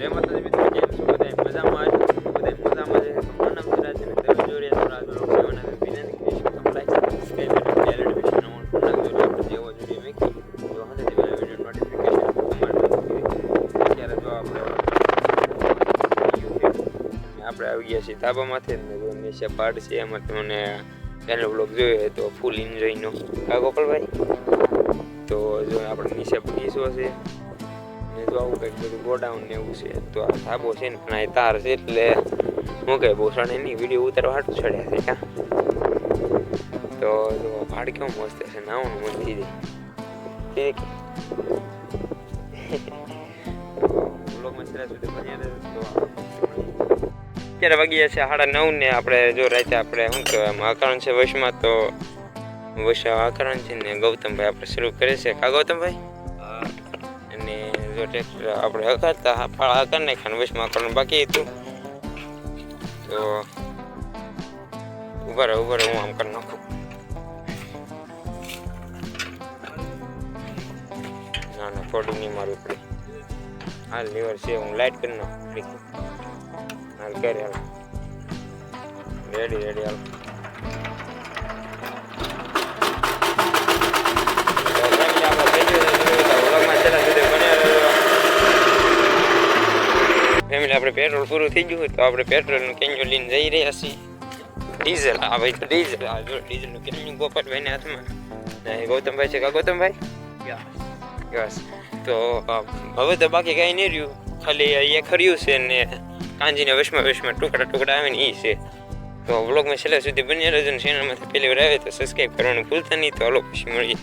જય માતાજી મિત્રો કેમ છો બધા મજામાં છો બધા મજામાં છે મારું નામ છે અને તમે જોઈ રહ્યા છો વિનંતી કરીશ તમે લાઈક સબસ્ક્રાઇબ અને બેલ ઓન કરી નાખજો આપણે જેવો વીડિયો મેકી તો હજે તે વીડિયો નોટિફિકેશન તમારે અત્યારે જો આપણે આપણે આવી ગયા છીએ ધાબામાંથી. ને જો નીચે છે, એમાં તમને પહેલો બ્લોગ જોયો તો ફૂલ એન્જોયનો કા ગોપાલભાઈ? તો જો આપણે નીચે બગીચો છે ને જો આવું કંઈક બધું ગોડાઉન ને એવું છે. તો આ ધાબો છે ને પણ આ તાર છે એટલે હું કહે બહુ એની વીડિયો ઉતારવા હાટું ચડ્યા છે ક્યાં તો જો ભાડ કેવું મસ્ત છે નાવાનું મન થઈ જાય. બ્લોગમાં છેલ્લા સુધી બન્યા તો અત્યારે વાગ્યા છે સાડા નવ ને આપણે જો રાતે આપણે શું કહેવાય આકરણ છે વશમાં તો વશ આકરણ છે ને ગૌતમભાઈ આપણે શરૂ કરે છે. કા ગૌતમભાઈ? જો ટ્રેક્ટર આપણે હકાતા ફાળા હકાર નાખ્યા ને કરવાનું બાકી હતું. તો ઊભા રહે ઊભા રહે, હું આમ કરી નાખું. ના ના થોડું નહીં મારું પડે હાલ લીવર છે, હું લાઈટ કરી નાખું. હાલ કરે હાલ. રેડી રેડી હાલ. ફેમિલી આપણે પેટ્રોલ પૂરું થઈ ગયું તો આપણે પેટ્રોલનું કેન્યુ લઈને જઈ રહ્યા છીએ. ડીઝલ હા ભાઈ તો ડીઝલ હા જો ડીઝલનું કેન્યુ ગોપાલભાઈના હાથમાં. ને ગૌતમભાઈ છે કા ગૌતમભાઈ? યસ. તો અ, હવે તો બાકી કાંઈ નહીં રહ્યું. ખાલી એ ખર્યું છે ને કાંજીને વશમાં વશમાં ટુકડા ટુકડા આવે ને એ છે. તો વ્લોગમાં છેલ્લા સુધી બન્યા રહેજો ને ચેનલમાંથી પહેલી વાર આવે તો સબસ્ક્રાઈબ કરવાનું ભૂલતા નહીં. તો હલો પછી મળીએ.